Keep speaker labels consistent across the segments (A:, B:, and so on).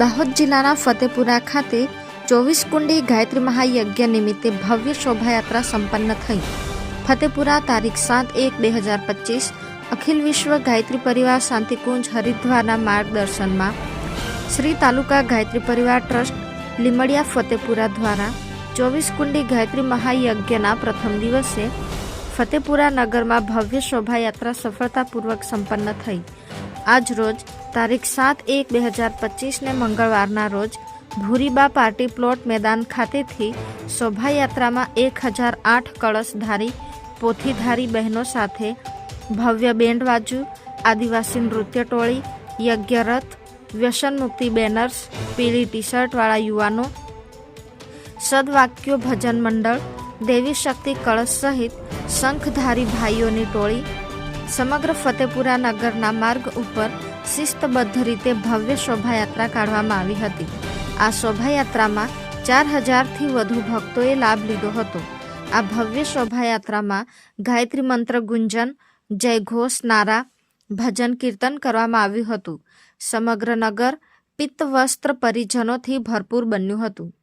A: દાહોદ જિલ્લાના ફતેપુરા ખાતે ચોવીસ કુંડી ગાયત્રી મહાયજ્ઞ નિમિત્તે ભવ્ય શોભાયાત્રા સંપન્ન થઈ. ફતેપુરા તારીખ સાત એક બે હજાર પચીસ, અખિલ વિશ્વ ગાયત્રી પરિવાર શાંતિકુંજ હરિદ્વારના માર્ગદર્શનમાં શ્રી તાલુકા ગાયત્રી પરિવાર ટ્રસ્ટ લીમડિયા ફતેપુરા દ્વારા ચોવીસ કુંડી ગાયત્રી મહાયજ્ઞના પ્રથમ દિવસે ફતેપુરા નગરમાં ભવ્ય શોભાયાત્રા સફળતાપૂર્વક સંપન્ન થઈ. આજ રોજ તારીખ સાત એક બે હજાર પચીસને મંગળવારના રોજ ભૂરીબા પાર્ટી પ્લોટ મેદાન ખાતેથી શોભાયાત્રામાં એક હજાર આઠ કળશધારી, પોથીધારી બહેનો સાથે ભવ્ય બેન્ડવાજુ આદિવાસી નૃત્ય ટોળી યજ્ઞરથ વ્યસન મુક્તિ બેનર્સ, પીળી ટી શર્ટવાળા યુવાનો, સદવાક્યો ભજન મંડળ, દેવી શક્તિ કળશ સહિત શંખધારી ભાઈઓની ટોળી સમગ્ર ફતેપુરા નગરના માર્ગ ઉપર શિસ્તબદ્ધ રીતે ભવ્ય શોભાયાત્રા કાઢવામાં આવી હતી. આ શોભાયાત્રામાં ચાર હજારથી વધુ ભક્તોએ લાભ લીધો હતો. આ ભવ્ય શોભાયાત્રામાં ગાયત્રી મંત્ર ગુંજન, જય ઘોષ, નારા, ભજન કીર્તન કરવામાં આવ્યું હતું. સમગ્ર નગર પિત્તવસ્ત્ર પરિજનોથી ભરપૂર બન્યું હતું.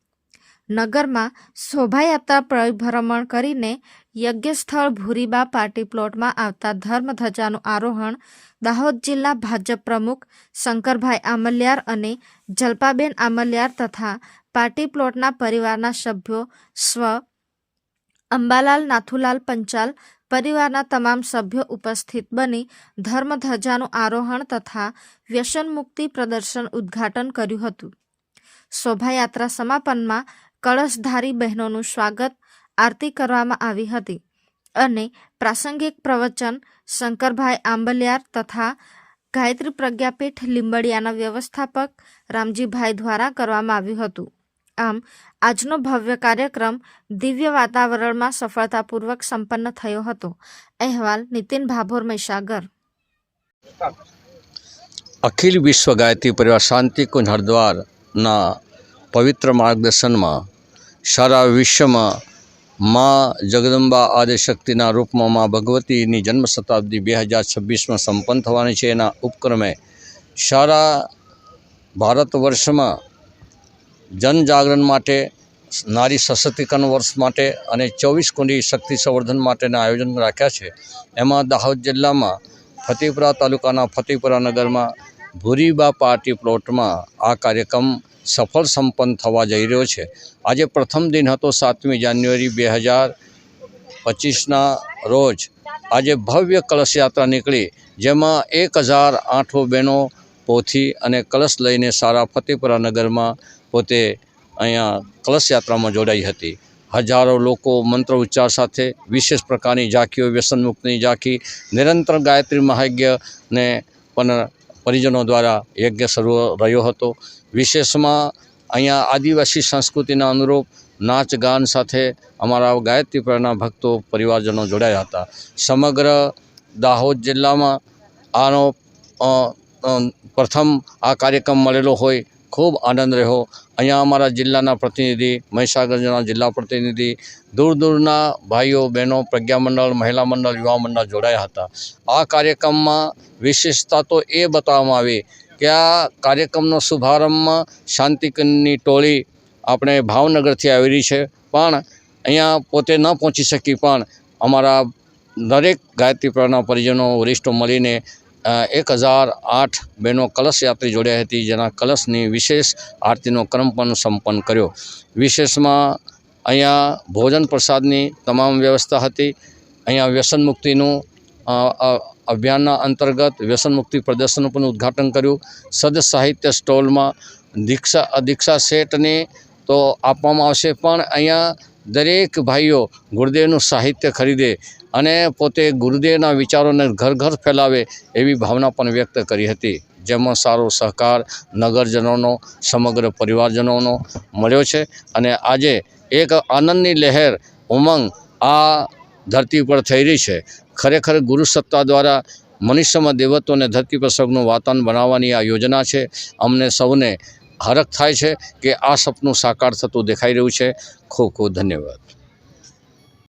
A: નગરમાં શોભાયાત્રા પરિભ્રમણ કરીને યજ્ઞસ્થળ ભૂરીબા પાર્ટી પ્લોટમાં આવતા ધર્મધજાનું આરોહણ દાહોદ જિલ્લા ભાજપ પ્રમુખ શંકરભાઈ આમલિયાર અને જલ્પાબેન આમલિયાર તથા પાર્ટી પ્લોટના પરિવારના સભ્યો સ્વ અંબાલાલ નાથુલાલ પંચાલ પરિવારના તમામ સભ્યો ઉપસ્થિત બની ધર્મધજાનું આરોહણ તથા વ્યસન મુક્તિ પ્રદર્શન ઉદ્ઘાટન કર્યું હતું. શોભાયાત્રા સમાપનમાં કળશધારી બહેનોનું સ્વાગત આરતી કરવામાં આવી હતી અને પ્રાસંગિક પ્રવચન શંકરભાઈ આંબલિયાર તથા ગાયત્રી પ્રજ્ઞાપીઠ લીંબડિયાના વ્યવસ્થાપક રામજીભાઈ દ્વારા કરવામાં આવ્યું હતું. આમ, આજનો ભવ્ય કાર્યક્રમ દિવ્ય વાતાવરણમાં સફળતાપૂર્વક સંપન્ન થયો હતો. અહેવાલ નીતિન ભાભોર મહીસાગર.
B: અખિલ વિશ્વ ગાયત્રી પરિવાર શાંતિકુંજ હરદ્વારના પવિત્ર માર્ગદર્શનમાં સારા વિશ્વમાં મા જગદંબા આદિશક્તિના રૂપમાં મા ભગવતીની જન્મ શતાબ્દી બે હજાર છવ્વીસમાં સંપન્ન થવાની છે. એના ઉપક્રમે સારા ભારત વર્ષમાં જનજાગરણ માટે, નારી સશક્તિકરણ વર્ષ માટે અને ચોવીસ કુંડી શક્તિ સંવર્ધન માટેના આયોજન રાખ્યા છે. એમાં દાહોદ જિલ્લામાં ફતેપુરા તાલુકાના ફતેપુરા નગરમાં ભૂરીબા પાર્ટી પ્લોટમાં આ કાર્યક્રમ સફળ સંપન્ન થવા જઈ રહ્યો છે. આજે પ્રથમ દિન હતો સાતમી જાન્યુઆરી બે હજાર પચીસના રોજ. આજે ભવ્ય કલશ યાત્રા નીકળી, જેમાં એક હજાર આઠો બહેનો પોથી અને કલશ લઈને સારા ફતેપુરા નગરમાં પોતે અહીંયા કલશ યાત્રામાં જોડાઈ હતી. હજારો લોકો મંત્ર ઉચ્ચાર સાથે વિશેષ પ્રકારની ઝાંખીઓ વ્યસનમુક્તની ઝાંખી, નિરંતર ગાયત્રી મહાયજ્ઞને પણ પરિજનો દ્વારા યજ્ઞ શરૂ રહ્યો હતો. વિશેષમાં અહીંયા આદિવાસી સંસ્કૃતિના અનુરૂપ નાચ ગાન સાથે અમારા ગાયત્રી પરના ભક્તો પરિવારજનો જોડાયા હતા. સમગ્ર દાહોદ જિલ્લામાં આનો પ્રથમ આ કાર્યક્રમ મળેલો હોય ખૂબ આનંદ રહ્યો. અહીંયા અમારા જિલ્લાના પ્રતિનિધિ, મહીસાગરના જિલ્લા પ્રતિનિધિ, દૂર દૂરના ભાઈઓ, બહેનો પ્રજ્ઞા મંડળ મહિલા મંડળ, યુવા મંડળ જોડાયા હતા. આ કાર્યક્રમમાં વિશેષતા તો એ બતાવવામાં આવી કે આ કાર્યક્રમનો શુભારંભમાં શાંતિકુંજની ટોળી આપણે ભાવનગરથી આવેલી છે. પણ અહીંયા પોતે ન પહોંચી શકી, પણ અમારા દરેક ગાયત્રી પરના પરિજનો, વરિષ્ઠો મળીને એક હજાર આઠ બહેનો કલશ યાત્રી જોડાઈ હતી. જેના કલશની વિશેષ આરતીનો ક્રમ પણ સંપન્ન કર્યો. વિશેષમાં અહીંયા ભોજન પ્રસાદની તમામ વ્યવસ્થા હતી. અહીંયા વ્યસન મુક્તિનું અભિયાનના અંતર્ગત વ્યસન મુક્તિ પ્રદર્શનનું પણ ઉદ્ઘાટન કર્યું. સદ સાહિત્ય સ્ટોલમાં દીક્ષા દીક્ષા સેટને તો આપવામાં આવશે. પણ અહીંયા દરેક ભાઈઓ ગુરુદેવનું સાહિત્ય ખરીદે અને પોતે ગુરુદેવના વિચારોને ઘર ઘર ફેલાવે એવી ભાવના પણ વ્યક્ત કરી હતી. જેમાં સારો સહકાર નગરજનોનો, સમગ્ર પરિવારજનોનો મળ્યો છે અને આજે એક આનંદની લહેર ઉમંગ આ ધરતી પર થઈ રહી છે. ખરેખર ગુરુ સત્તા દ્વારા મનુષ્યમાં દેવત્વ ધરતી પર સૌનું વાતાવરણ બનાવવાની આ યોજના છે. અમને સૌને હરખ થાય છે કે આ સપનું સાકાર થતું દેખાઈ રહ્યું છે. ખૂબ ખૂબ ધન્યવાદ.